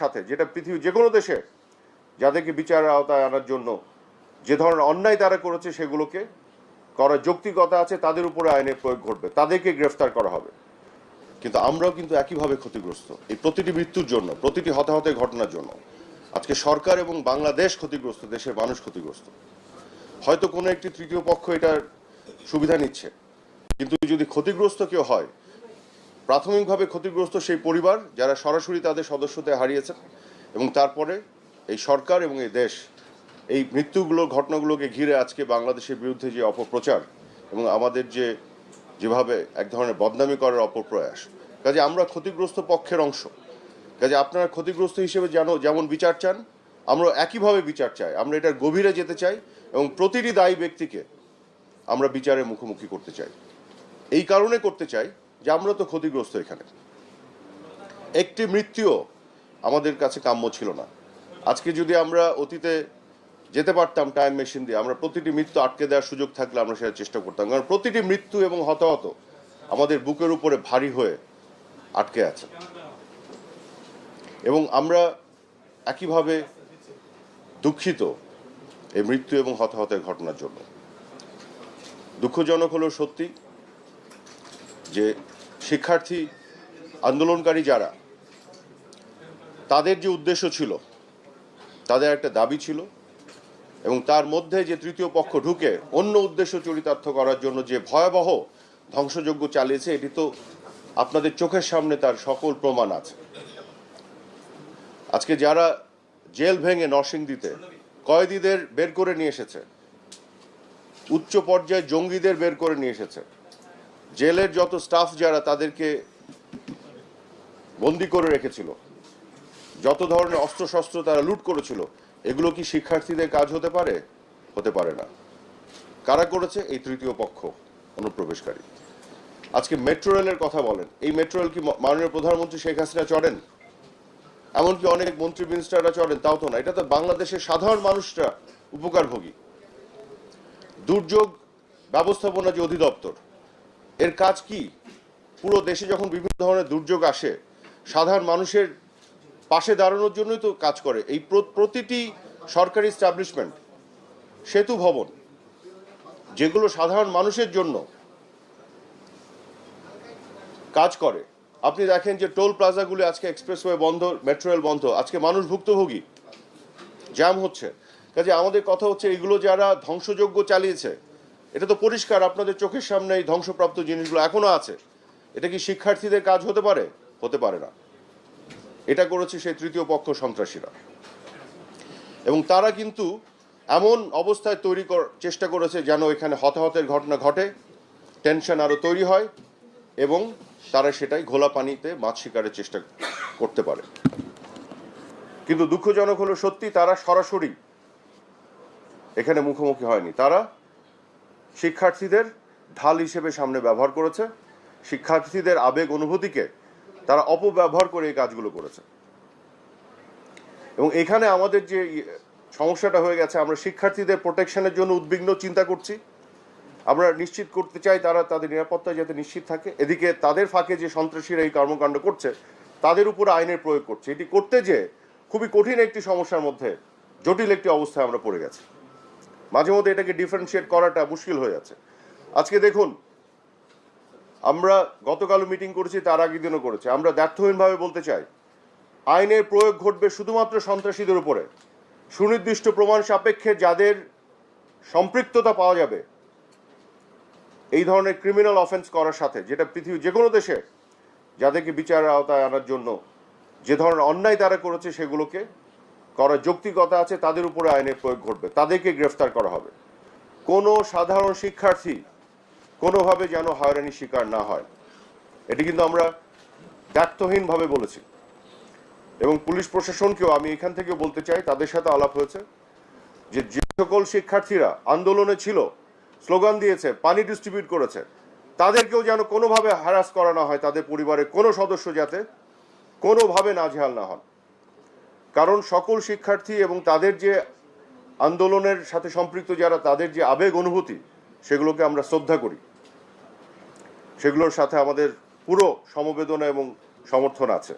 সাথে, যেটা পৃথিবীর যে কোনো দেশে যাদেরকে বিচারের আওতায় আনার জন্য যে ধরনের অন্যায় তারা করেছে সেগুলোকে করার যৌক্তিকতা আছে, তাদের উপরে আইনের প্রয়োগ ঘটবে, তাদেরকে গ্রেফতার করা হবে। কিন্তু আমরাও কিন্তু একইভাবে ক্ষতিগ্রস্ত এই প্রতিটি মৃত্যুর জন্য, প্রতিটি হতাহতের ঘটনার জন্য। আজকে সরকার এবং বাংলাদেশ ক্ষতিগ্রস্ত, দেশের মানুষ ক্ষতিগ্রস্ত। হয়তো কোনো একটি তৃতীয় পক্ষ এটার সুবিধা নিচ্ছে, কিন্তু যদি ক্ষতিগ্রস্ত কেউ হয় প্রাথমিকভাবে ক্ষতিগ্রস্ত সেই পরিবার যারা সরাসরি তাদের সদস্যদের হারিয়েছেন এবং তারপরে এই সরকার এবং এই দেশ এই মৃত্যুগুলো, ঘটনাগুলোকে ঘিরে আজকে বাংলাদেশের বিরুদ্ধে যে অপপ্রচার এবং আমাদের যে যেভাবে এক ধরনের বদনামি করার অপপ্রয়াস, কাজে আমরা ক্ষতিগ্রস্ত পক্ষের অংশ। কাজে আপনারা ক্ষতিগ্রস্ত হিসেবে যেন, যেমন বিচার চান আমরা একইভাবে বিচার চাই। আমরা এটার গভীরে যেতে চাই এবং প্রতিটি দায়ী ব্যক্তিকে আমরা বিচারের মুখোমুখি করতে চাই। এই কারণে করতে চাই যে আমরা তো ক্ষতিগ্রস্ত এখানে। একটি মৃত্যুও আমাদের কাছে কাম্য ছিল না। আজকে যদি আমরা অতীতে যেতে পারতাম টাইম মেশিন দিয়ে, আমরা প্রতিটি মৃত্যু আটকে দেওয়ার সুযোগ থাকলে আমরা সেটা চেষ্টা করতাম। কারণ প্রতিটি মৃত্যু এবং হতাহত আমাদের বুকের উপরে ভারী হয়ে আটকে আছে। এবং আমরা একইভাবে দুঃখিত এই মৃত্যু এবং হতাহতের ঘটনার জন্য। দুঃখজনক হলো সত্যি যে শিক্ষার্থী আন্দোলনকারী যারা, তাদের যে উদ্দেশ্য ছিল, তাদের একটা দাবি ছিল এবং তার মধ্যে যে তৃতীয় পক্ষ ঢুকে অন্য উদ্দেশ্য চরিতার্থ করার জন্য যে ভয়াবহ ধ্বংসযজ্ঞ চালিয়েছে, এটি তো আপনাদের চোখের সামনে তার সকল প্রমাণ আছে। আজকে যারা জেল ভেঙে নরসিংদীতে কয়েদিদের বের করে নিয়ে এসেছে, উচ্চ পর্যায়ে জঙ্গিদের বের করে নিয়ে এসেছে জেলের যত স্টাফ যারা তাদেরকে বন্দি করে রেখেছিল, যত ধরনের অস্ত্রশস্ত্র তারা লুট করেছিল, এগুলো কি শিক্ষার্থীদের কাজ হতে পারে? হতে পারে না। কারা করেছে? এই তৃতীয় পক্ষ, অনুপ্রবেশকারী। আজকে মেট্রো রেলের কথা বলেন। এই মেট্রো রেল কি মাননীয় প্রধানমন্ত্রী শেখ হাসিনা চড়েন? এমনকি অনেক মন্ত্রী মিনিস্টাররা চড়েন, তাও তো না। এটা তো বাংলাদেশের সাধারণ মানুষরা উপকারভোগী। দুর্যোগ ব্যবস্থাপনা যে অধিদপ্তর এর কাজ কি? পুরো দেশে যখন বিভিন্ন ধরনের দুর্যোগ আসে, সাধারণ মানুষের পাশে দাঁড়ানোর জন্যই তো কাজ করে। এই প্রতিটি সরকারি স্টাবলিশমেন্ট সেতু ভবন, যেগুলো সাধারণ মানুষের জন্য কাজ করে। আপনি দেখেন যে টোল প্লাজাগুলি আজকে এক্সপ্রেসওয়ে বন্ধ, মেট্রো রেল বন্ধ, আজকে মানুষ ভুক্তভোগী, জ্যাম হচ্ছে। কাজে আমাদের কথা হচ্ছে এগুলো যারা ধ্বংসযজ্ঞ চালিয়েছে এটা তো পরিষ্কার, আপনাদের চোখের সামনে এই ধ্বংসপ্রাপ্ত জিনিসগুলো এখনও আছে। এটা কি শিক্ষার্থীদের কাজ হতে পারে? হতে পারে না। এটা করেছে সেই তৃতীয় পক্ষ সন্ত্রাসীরা। এবং তারা কিন্তু এমন অবস্থায় তৈরি চেষ্টা করেছে যেন এখানে হতাহতের ঘটনা ঘটে, টেনশন আরও তৈরি হয়, এবং তারা সেটাই ঘোলা পানিতে মাছ শিকারের চেষ্টা করতে পারে। কিন্তু দুঃখজনক হলো সত্যি, তারা সরাসরি এখানে মুখোমুখি হয়নি। তারা শিক্ষার্থীদের ঢাল হিসেবে সামনে ব্যবহার করেছে। শিক্ষার্থীদের আবেগ অনুভূতিকে তারা অপব্যবহার করে এই কাজগুলো করেছে। এবং এখানে আমাদের যে সমস্যাটা হয়ে গেছে, আমরা শিক্ষার্থীদের প্রোটেকশনের জন্য উদ্বিগ্ন চিন্তা করছি। আমরা নিশ্চিত করতে চাই তারা তাদের নিরাপত্তা যাতে নিশ্চিত থাকে। এদিকে তাদের ফাঁকে যে সন্ত্রাসীরা এই কর্মকাণ্ড করছে, তাদের উপর আইনের প্রয়োগ করছে। এটি করতে যে খুবই কঠিন একটি সমস্যার মধ্যে জটিল একটি অবস্থায় আমরা পড়ে গেছি। মাঝে মধ্যে এটাকে ডিফারেন্সিয়েট করাটা মুশকিল হয়ে যাচ্ছে। আজকে দেখুন, আমরা গতকালও মিটিং করেছি, তার আগের দিনও করেছি। আমরা ব্যর্থহীনভাবে বলতে চাই, আইনের প্রয়োগ ঘটবে শুধুমাত্র সন্ত্রাসীদের উপরে। সুনির্দিষ্ট প্রমাণ সাপেক্ষে যাদের সম্পৃক্ততা পাওয়া যাবে, এই ধরনের ক্রিমিনাল অফেন্স করার সাথে, যেটা পৃথিবীর যে কোনো দেশে, যাদেরকে বিচারের আওতায় আনার জন্য যে ধরনের অন্যায় তারা করেছে সেগুলোকে করার যৌক্তিকতা আছে, তাদের উপরে আইনের প্রয়োগ ঘটবে। তাদেরকে গ্রেফতার করা হবে। কোনো সাধারণ শিক্ষার্থী কোনোভাবে যেন হয়রানির শিকার না হয়। এটি কিন্তু আমরা দায়িত্বহীনভাবে বলেছি। এবং পুলিশ প্রশাসনকেও আমি এখান থেকে বলতে চাই, তাদের সাথে আলাপ হয়েছে যে যে সকল শিক্ষার্থীরা আন্দোলনে ছিল, স্লোগান দিয়েছে, পানি ডিস্ট্রিবিউট করেছে, তাদেরকেও যেন কোনোভাবে হ্যারাস করা না হয়, তাদের পরিবারের কোনো সদস্য যাতে কোনোভাবে নাজেহাল না হন। কারণ সকল শিক্ষার্থী এবং তাদের যে আন্দোলনের সাথে সম্পৃক্ত যারা, তাদের যে আবেগ অনুভূতি, সেগুলোকে আমরা শ্রদ্ধা করি। সেগুলোর সাথে আমাদের পুরো সমবেদনা এবং সমর্থন আছে।